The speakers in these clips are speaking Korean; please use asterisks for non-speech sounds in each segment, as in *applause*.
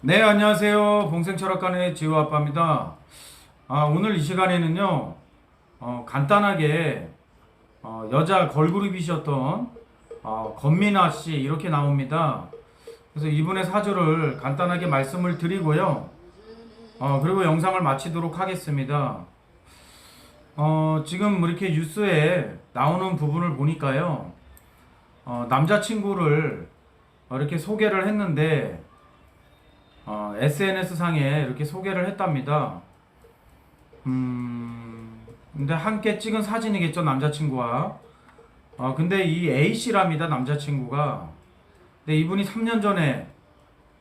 네, 안녕하세요. 봉생철학관의 지우 아빠입니다. 아, 오늘 이 시간에는요, 어, 간단하게, 어, 여자 걸그룹이셨던, 어, 건미나 씨, 이렇게 나옵니다. 그래서 이분의 사주를 간단하게 말씀을 드리고요. 어, 그리고 영상을 마치도록 하겠습니다. 어, 지금 뭐 이렇게 뉴스에 나오는 부분을 보니까요, 어, 남자친구를 어, 이렇게 소개를 했는데, 어, SNS 상에 이렇게 소개를 했답니다. 음, 근데 함께 찍은 사진이겠죠, 남자친구와. 어, 근데 이 A씨랍니다, 남자친구가. 근데 이분이 3년 전에,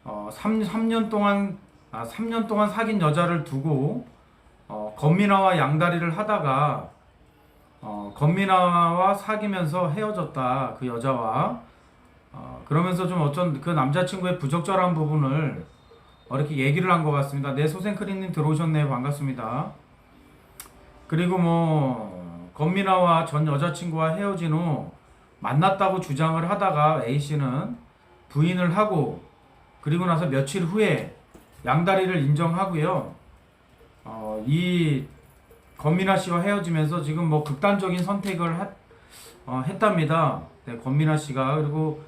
어, 3, 3년 동안, 아, 3년 동안 사귄 여자를 두고, 어, 건미나와 양다리를 하다가, 어, 건미나와 사귀면서 헤어졌다, 그 여자와. 어, 그러면서 좀 어쩐 그 남자친구의 부적절한 부분을 어, 이렇게 얘기를 한 것 같습니다. 네, 소생크림님 들어오셨네요. 반갑습니다. 그리고 뭐, 건미나와 전 여자친구와 헤어진 후 만났다고 주장을 하다가 A씨는 부인을 하고, 그리고 나서 며칠 후에 양다리를 인정하고요. 어, 이 건미나 씨와 헤어지면서 지금 뭐 극단적인 선택을 하- 어, 했답니다. 네, 건미나 씨가. 그리고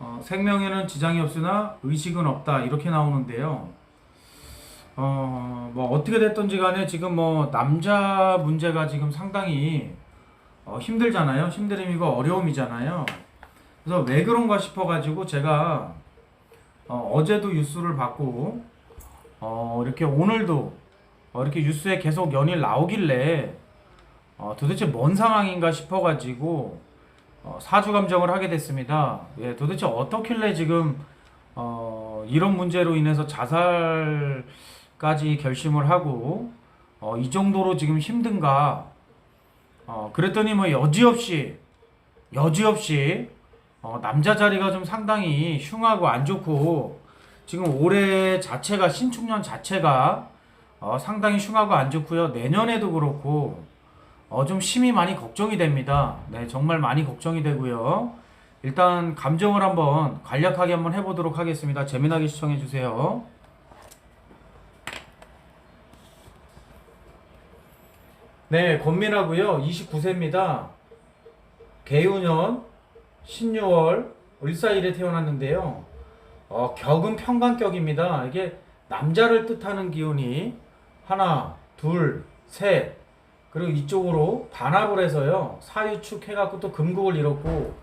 어, 생명에는 지장이 없으나 의식은 없다 이렇게 나오는데요. 어, 뭐 어떻게 됐던지 간에 지금 뭐 남자 문제가 지금 상당히 어, 힘들잖아요. 힘듦이고 어려움이잖아요. 그래서 왜 그런가 싶어가지고 제가 어, 어제도 뉴스를 받고 어, 이렇게 오늘도 어, 이렇게 뉴스에 계속 연일 나오길래 어, 도대체 뭔 상황인가 싶어가지고 어, 사주 감정을 하게 됐습니다. 예, 도대체 어떻길래 지금 어, 이런 문제로 인해서 자살까지 결심을 하고 어, 이 정도로 지금 힘든가? 어, 그랬더니 뭐 여지없이 여지없이 어, 남자 자리가 좀 상당히 흉하고 안 좋고 지금 올해 자체가 신축년 자체가 어, 상당히 흉하고 안 좋고요. 내년에도 그렇고 어, 좀 심히 많이 걱정이 됩니다. 네, 정말 많이 걱정이 되고요. 일단 감정을 한번 간략하게 한번 해보도록 하겠습니다. 재미나게 시청해 주세요. 네, 권민하고요. 29세입니다. 개우년 신유월 을사일에 태어났는데요. 어, 격은 평관격입니다. 이게 남자를 뜻하는 기운이 하나, 둘, 셋, 그리고 이쪽으로 반합을 해서요 사유축 해갖고 또 금국을 잃었고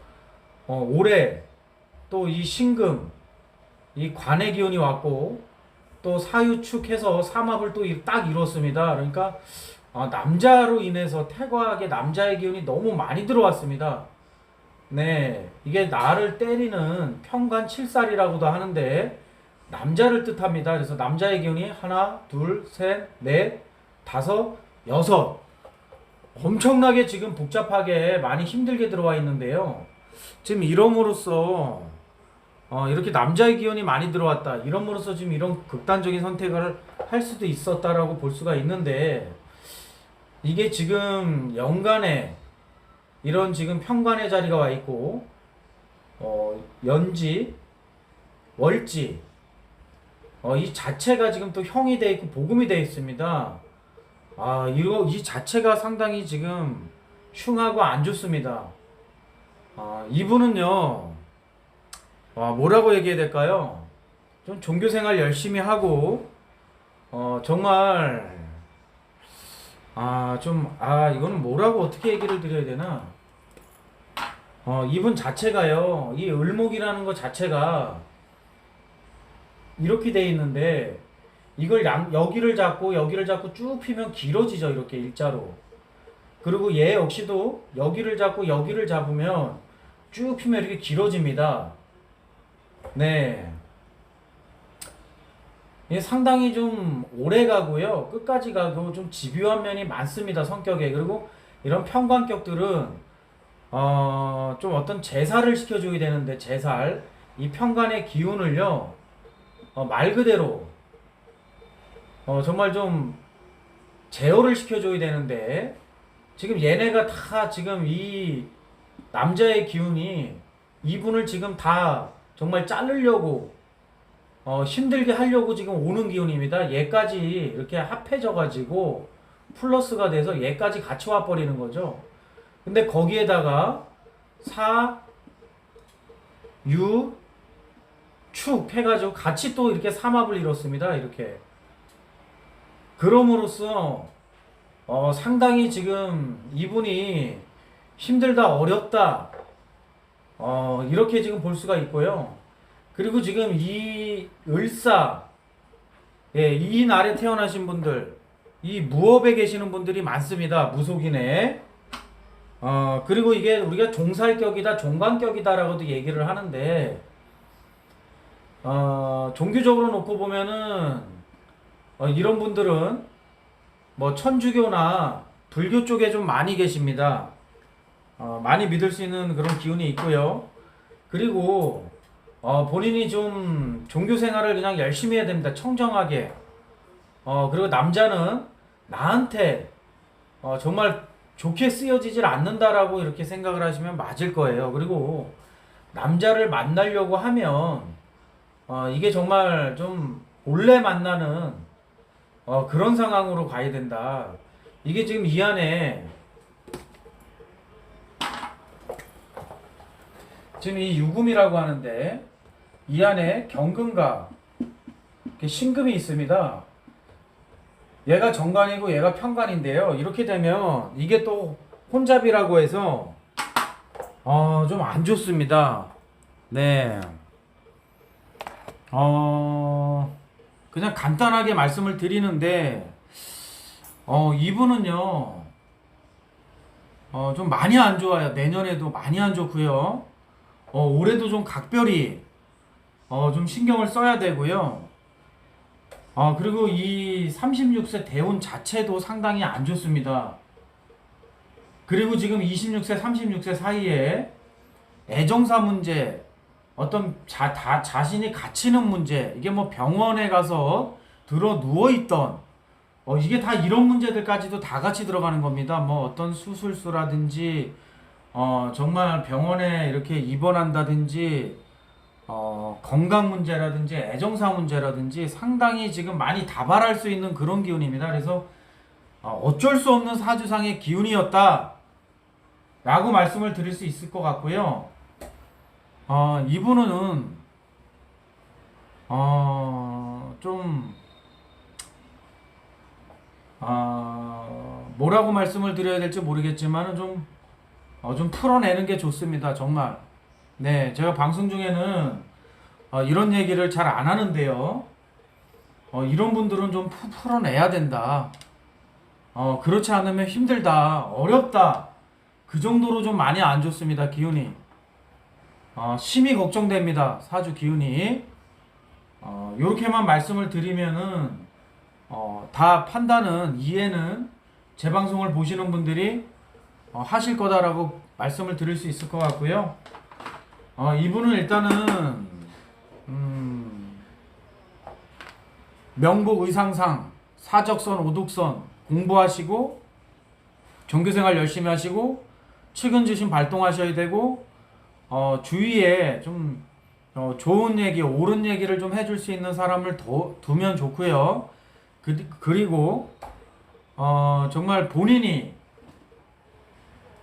어, 올해 또 이 신금 이 관의 기운이 왔고 또 사유축 해서 삼합을 또 딱 이뤘습니다. 그러니까 어, 남자로 인해서 태과하게 남자의 기운이 너무 많이 들어왔습니다. 네 이게 나를 때리는 평관 칠살이라고도 하는데 남자를 뜻합니다. 그래서 남자의 기운이 하나 둘 셋 넷 다섯 여섯 엄청나게 지금 복잡하게 많이 힘들게 들어와 있는데요. 지금 이럼으로써 어, 이렇게 남자의 기운이 많이 들어왔다. 이럼으로써 지금 이런 극단적인 선택을 할 수도 있었다라고 볼 수가 있는데 이게 지금 연간에 이런 지금 평관의 자리가 와 있고 어, 연지, 월지 어, 이 자체가 지금 또 형이 돼 있고 복음이 돼 있습니다. 아, 이거 이 자체가 상당히 지금 흉하고 안 좋습니다. 아, 이분은요. 아, 뭐라고 얘기해야 될까요? 좀 종교 생활 열심히 하고 어, 정말 아, 좀 아, 이거는 뭐라고 어떻게 얘기를 드려야 되나? 어, 이분 자체가요. 이 을목이라는 것 자체가 이렇게 돼 있는데 이걸 양, 여기를 잡고 여기를 잡고 쭉 피면 길어지죠 이렇게 일자로. 그리고 얘 역시도 여기를 잡고 여기를 잡으면 쭉 피면 이렇게 길어집니다. 네. 이게 상당히 좀 오래 가고요. 끝까지 가고 좀 집요한 면이 많습니다 성격에. 그리고 이런 평관격들은 어, 좀 어떤 제사를 시켜줘야 되는데 제살 이 평관의 기운을요 어, 말 그대로 어, 정말 좀 제어를 시켜줘야 되는데 지금 얘네가 다 지금 이 남자의 기운이 이분을 지금 다 정말 자르려고 어, 힘들게 하려고 지금 오는 기운입니다. 얘까지 이렇게 합해져가지고 플러스가 돼서 얘까지 같이 와버리는 거죠. 근데 거기에다가 4, 6, 축 해가지고 같이 또 이렇게 삼합을 이뤘습니다. 이렇게. 그럼으로써 어, 상당히 지금 이분이 힘들다, 어렵다, 어, 이렇게 지금 볼 수가 있고요. 그리고 지금 이 을사, 예, 이 날에 태어나신 분들, 이 무업에 계시는 분들이 많습니다. 무속인에. 어, 그리고 이게 우리가 종살격이다, 종관격이다라고도 얘기를 하는데, 어, 종교적으로 놓고 보면은, 어, 이런 분들은 뭐 천주교나 불교 쪽에 좀 많이 계십니다. 어, 많이 믿을 수 있는 그런 기운이 있고요. 그리고 어, 본인이 좀 종교 생활을 그냥 열심히 해야 됩니다. 청정하게. 어, 그리고 남자는 나한테 어, 정말 좋게 쓰여지질 않는다라고 이렇게 생각을 하시면 맞을 거예요. 그리고 남자를 만나려고 하면 어, 이게 정말 좀 몰래 만나는 어, 그런 상황으로 가야 된다. 이게 지금 이 안에 지금 이 유금이라고 하는데 이 안에 경금과 신금이 있습니다. 얘가 정관이고 얘가 편관인데요. 이렇게 되면 이게 또 혼잡이라고 해서 어, 좀 안 좋습니다. 네. 어, 그냥 간단하게 말씀을 드리는데 어, 이분은요. 어, 좀 많이 안 좋아요. 내년에도 많이 안 좋고요. 어, 올해도 좀 각별히 어, 좀 신경을 써야 되고요. 어, 그리고 이 36세 대운 자체도 상당히 안 좋습니다. 그리고 지금 26세, 36세 사이에 애정사 문제, 어떤 자, 다, 자신이 갇히는 문제, 이게 뭐 병원에 가서 들어 누워있던, 어, 이게 다 이런 문제들까지도 다 같이 들어가는 겁니다. 뭐 어떤 수술수라든지, 어, 정말 병원에 이렇게 입원한다든지, 어, 건강 문제라든지 애정사 문제라든지 상당히 지금 많이 다발할 수 있는 그런 기운입니다. 그래서 어, 어쩔 수 없는 사주상의 기운이었다. 라고 말씀을 드릴 수 있을 것 같고요. 어, 이분은 어, 좀 어, 뭐라고 말씀을 드려야 될지 모르겠지만은 좀, 어, 좀 풀어내는 게 좋습니다. 정말. 네, 제가 방송 중에는 어, 이런 얘기를 잘 안 하는데요. 어, 이런 분들은 좀 푸, 풀어내야 된다. 어, 그렇지 않으면 힘들다, 어렵다. 그 정도로 좀 많이 안 좋습니다, 기운이. 어, 심히 걱정됩니다, 사주 기운이. 어, 요렇게만 말씀을 드리면은, 어, 다 판단은, 이해는 제 방송을 보시는 분들이 어, 하실 거다라고 말씀을 드릴 수 있을 것 같고요. 어, 이분은 일단은 음, 명복 의상상 사적선 오독선 공부하시고 종교생활 열심히 하시고 측은지심 발동하셔야 되고 어, 주위에 좀 어, 좋은 얘기 옳은 얘기를 좀 해줄 수 있는 사람을 더 두면 좋고요 그, 그리고 어, 정말 본인이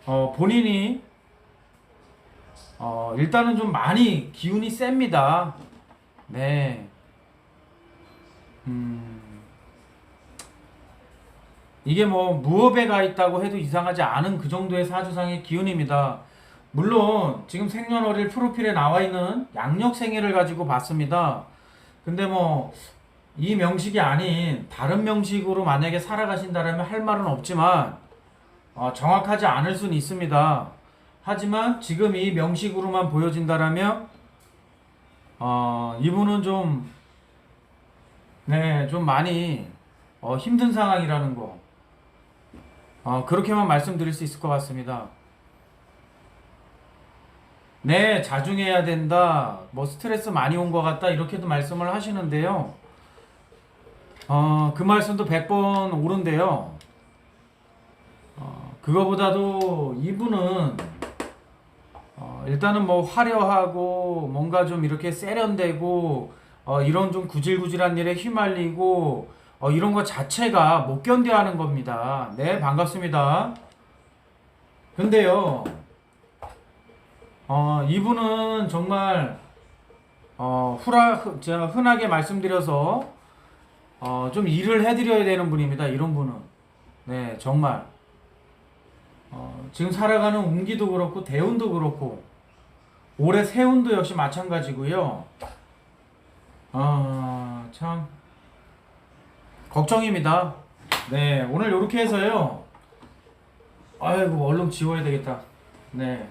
어, 본인이 어, 일단은 좀 많이 기운이 셉니다. 네. 음. 이게 뭐 무업에 가 있다고 해도 이상하지 않은 그 정도의 사주상의 기운입니다. 물론 지금 생년월일 프로필에 나와 있는 양력 생일을 가지고 봤습니다. 근데 뭐 이 명식이 아닌 다른 명식으로 만약에 살아가신다면 할 말은 없지만 어, 정확하지 않을 수는 있습니다. 하지만 지금 이 명식으로만 보여진다라면 어, 이분은 좀 네, 좀 많이 어, 힘든 상황이라는 거. 어, 그렇게만 말씀드릴 수 있을 것 같습니다. 네, 자중해야 된다. 뭐 스트레스 많이 온 것 같다. 이렇게도 말씀을 하시는데요. 어, 그 말씀도 100번 옳은데요. 어, 그거보다도 이분은 어, 일단은 뭐 화려하고 뭔가 좀 이렇게 세련되고 어, 이런 좀 구질구질한 일에 휘말리고 어, 이런 거 자체가 못 견뎌하는 겁니다. 네, 반갑습니다. 근데요, 어, 이분은 정말 어, 후라, 흔- 제가 흔하게 말씀드려서 어, 좀 일을 해드려야 되는 분입니다. 이런 분은. 네, 정말. 어, 지금 살아가는 운기도 그렇고 대운도 그렇고 올해 세운도 역시 마찬가지고요. 아, 참 걱정입니다. 네, 오늘 이렇게 해서요. 아이고, 얼른 지워야 되겠다. 네.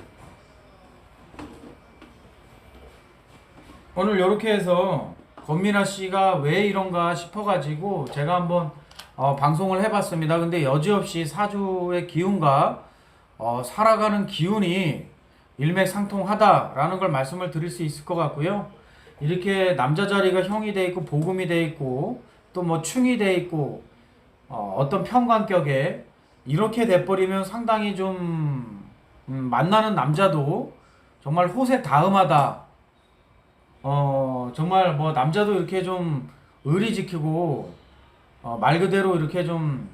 오늘 이렇게 해서 권민아 씨가 왜 이런가 싶어가지고 제가 한번 어, 방송을 해봤습니다. 근데 여지없이 사주의 기운과 어, 살아가는 기운이 일맥상통하다라는 걸 말씀을 드릴 수 있을 것 같고요. 이렇게 남자 자리가 형이 돼 있고 복음이 돼 있고 또 뭐 충이 돼 있고 어, 어떤 편관격에 이렇게 돼버리면 상당히 좀 음, 만나는 남자도 정말 호세 다음하다. 어 정말 뭐 남자도 이렇게 좀 의리 지키고 어, 말 그대로 이렇게 좀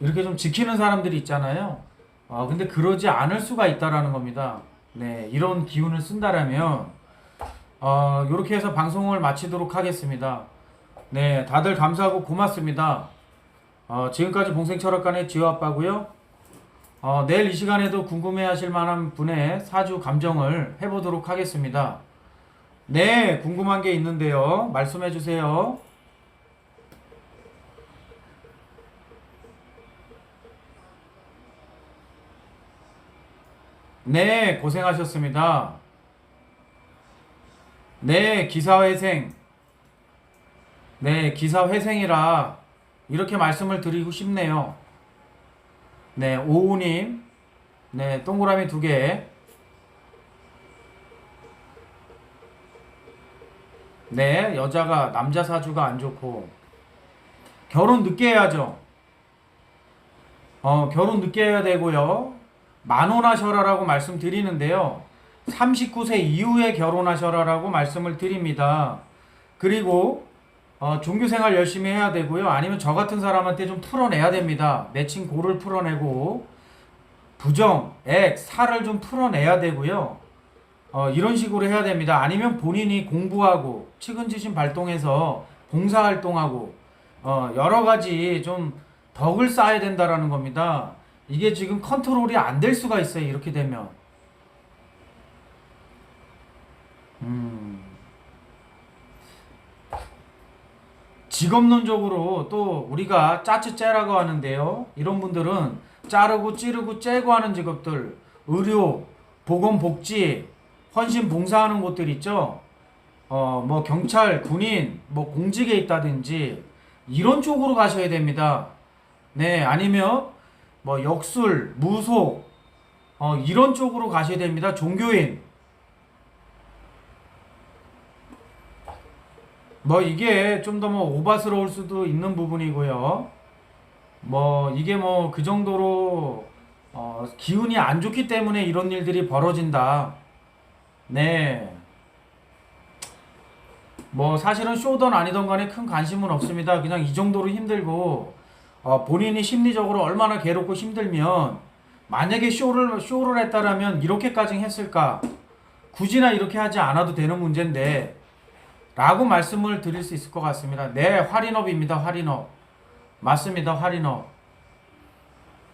이렇게 좀 지키는 사람들이 있잖아요. 아, 근데 그러지 않을 수가 있다라는 겁니다. 네, 이런 기운을 쓴다라면, 어, 이렇게 해서 방송을 마치도록 하겠습니다. 네, 다들 감사하고 고맙습니다. 어, 지금까지 봉생철학관의 지호 아빠고요. 어, 내일 이 시간에도 궁금해 하실 만한 분의 사주 감정을 해보도록 하겠습니다. 네, 궁금한 게 있는데요. 말씀해 주세요. 네, 고생하셨습니다. 네, 기사회생. 네, 기사회생이라 이렇게 말씀을 드리고 싶네요. 네, 오우님. 네, 동그라미 두 개. 네, 여자가 남자 사주가 안 좋고 결혼 늦게 해야죠. 어, 결혼 늦게 해야 되고요. 만혼하셔라라고 말씀드리는데요. 39세 이후에 결혼하셔라라고 말씀을 드립니다. 그리고 어, 종교 생활 열심히 해야 되고요. 아니면 저 같은 사람한테 좀 풀어내야 됩니다. 맺힌 고를 풀어내고 부정, 액, 살을 좀 풀어내야 되고요. 어, 이런 식으로 해야 됩니다. 아니면 본인이 공부하고 측은지심 발동해서 봉사활동하고 어, 여러 가지 좀 덕을 쌓아야 된다라는 겁니다. 이게 지금 컨트롤이 안 될 수가 있어요. 이렇게 되면. 음. 직업론적으로 또 우리가 짜츠 째라고 하는데요. 이런 분들은 자르고 찌르고 째고 하는 직업들, 의료, 보건 복지, 헌신 봉사하는 곳들 있죠. 어, 뭐 경찰, 군인, 뭐 공직에 있다든지 이런 쪽으로 가셔야 됩니다. 네, 아니면 뭐 역술, 무속 어, 이런 쪽으로 가셔야 됩니다. 종교인. 뭐 이게 좀 더 뭐 오바스러울 수도 있는 부분이고요. 뭐 이게 뭐 그 정도로 어, 기운이 안 좋기 때문에 이런 일들이 벌어진다. 네. 뭐 사실은 쇼던 아니던 간에 큰 관심은 없습니다. 그냥 이 정도로 힘들고 어, 본인이 심리적으로 얼마나 괴롭고 힘들면 만약에 쇼를 쇼를 했다라면 이렇게까지 했을까? 굳이나 이렇게 하지 않아도 되는 문제인데 라고 말씀을 드릴 수 있을 것 같습니다. 네, 활인업입니다. 활인업. 맞습니다. 활인업.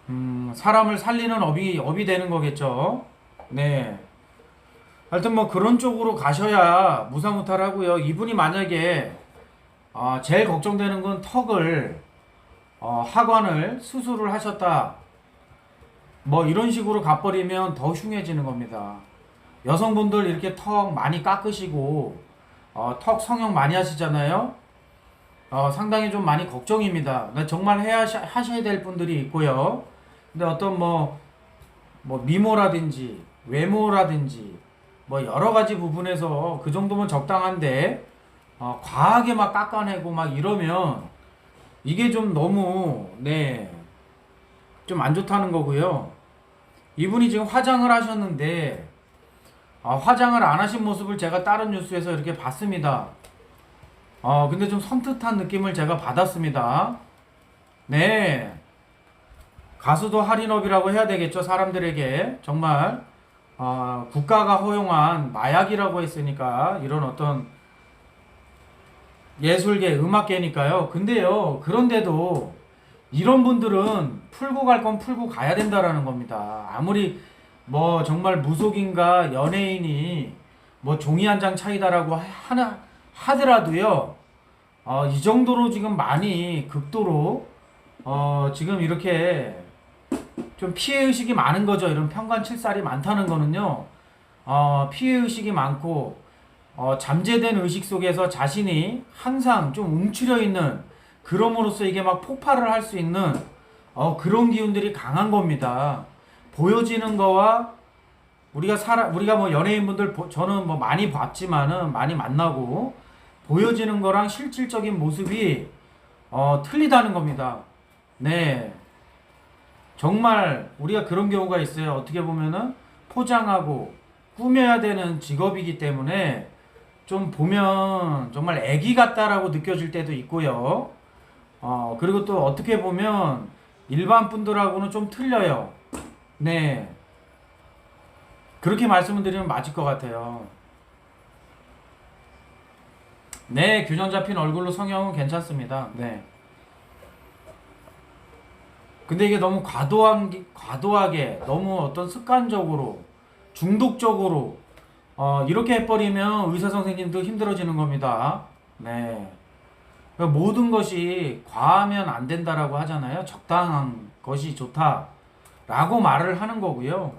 음, 사람을 살리는 업이 업이 되는 거겠죠. 네. 하여튼 뭐 그런 쪽으로 가셔야 무사무탈하고요. 이분이 만약에 어, 제일 걱정되는 건 턱을 어, 하관을 수술을 하셨다. 뭐 이런 식으로 가버리면 더 흉해지는 겁니다. 여성분들 이렇게 턱 많이 깎으시고 어, 턱 성형 많이 하시잖아요. 어, 상당히 좀 많이 걱정입니다. 그러니까 정말 해야 하셔야 될 분들이 있고요. 근데 어떤 뭐, 뭐 미모라든지 외모라든지 뭐 여러 가지 부분에서 그 정도면 적당한데 어, 과하게 막 깎아내고 막 이러면 이게 좀 너무 네. 좀 안 좋다는 거고요. 이분이 지금 화장을 하셨는데 아, 화장을 안 하신 모습을 제가 다른 뉴스에서 이렇게 봤습니다. 어, 근데 좀 선뜻한 느낌을 제가 받았습니다. 네. 가수도 할인업이라고 해야 되겠죠, 사람들에게. 정말, 어, 국가가 허용한 마약이라고 했으니까, 이런 어떤 예술계, 음악계니까요. 근데요, 그런데도 이런 분들은 풀고 갈 건 풀고 가야 된다라는 겁니다. 아무리 뭐 정말 무속인가 연예인이 뭐 종이 한 장 차이다라고 하- 하나 하더라도요. 어, 이 정도로 지금 많이 극도로 어, 지금 이렇게 좀 피해 의식이 많은 거죠. 이런 편관칠살이 많다는 거는요. 어, 피해 의식이 많고 어, 잠재된 의식 속에서 자신이 항상 좀 움츠려 있는 그럼으로써 이게 막 폭발을 할 수 있는 어, 그런 기운들이 강한 겁니다. 보여지는 거와 우리가 살아 우리가 뭐 연예인분들 보- 저는 뭐 많이 봤지만은 많이 만나고 보여지는 거랑 실질적인 모습이 어, 틀리다는 겁니다. 네. 정말 우리가 그런 경우가 있어요. 어떻게 보면은 포장하고 꾸며야 되는 직업이기 때문에 좀 보면 정말 애기 같다라고 느껴질 때도 있고요. 어, 그리고 또 어떻게 보면 일반 분들하고는 좀 틀려요. 네. 그렇게 말씀을 드리면 맞을 것 같아요. 네, 균형 잡힌 얼굴로 성형은 괜찮습니다. 네. 근데 이게 너무 과도한, 게- 과도하게, 너무 어떤 습관적으로, 중독적으로, 어, 이렇게 해버리면 의사 선생님도 힘들어지는 겁니다. 네. 그러니까 모든 것이 과하면 안 된다라고 하잖아요. 적당한 것이 좋다 라고 말을 하는 거고요.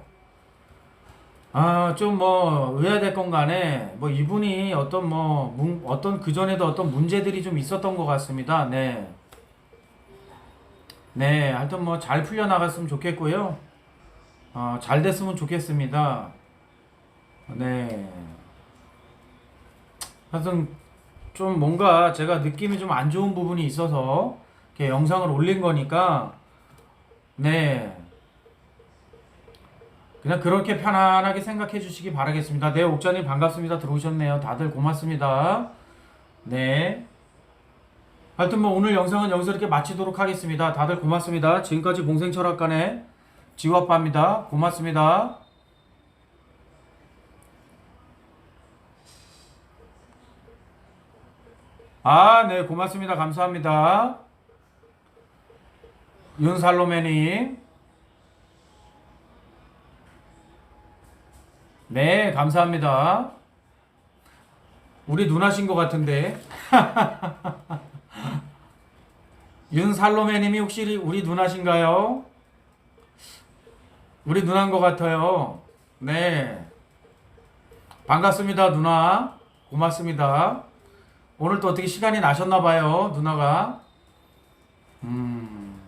아, 좀 뭐 의아됐건 간에 뭐 이분이 어떤 뭐 문- 어떤 그 전에도 어떤 문제들이 좀 있었던 것 같습니다. 네. 네, 하여튼 뭐 잘 풀려 나갔으면 좋겠고요. 어, 잘 됐으면 좋겠습니다. 네. 하여튼 좀 뭔가 제가 느낌이 좀 안 좋은 부분이 있어서 이렇게 영상을 올린 거니까 네. 그냥 그렇게 편안하게 생각해 주시기 바라겠습니다. 네, 옥자님 반갑습니다. 들어오셨네요. 다들 고맙습니다. 네. 하여튼 뭐 오늘 영상은 여기서 이렇게 마치도록 하겠습니다. 다들 고맙습니다. 지금까지 봉생철학관의 지화빠입니다. 고맙습니다. 아, 네, 고맙습니다. 감사합니다. 윤살로메님. 네, 감사합니다. 우리 누나신 것 같은데. *laughs* 윤살로메님이 혹시 우리 누나신가요? 우리 누나인 것 같아요. 네. 반갑습니다, 누나. 고맙습니다. 오늘 또 어떻게 시간이 나셨나봐요, 누나가. 음.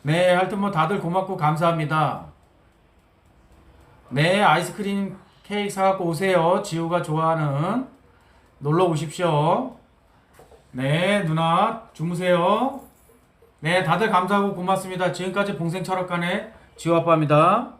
네, 하여튼 뭐 다들 고맙고 감사합니다. 네, 아이스크림 케이크 사갖고 오세요. 지우가 좋아하는. 놀러 오십시오. 네, 누나, 주무세요. 네, 다들 감사하고 고맙습니다. 지금까지 봉생철학관의 지우 아빠입니다.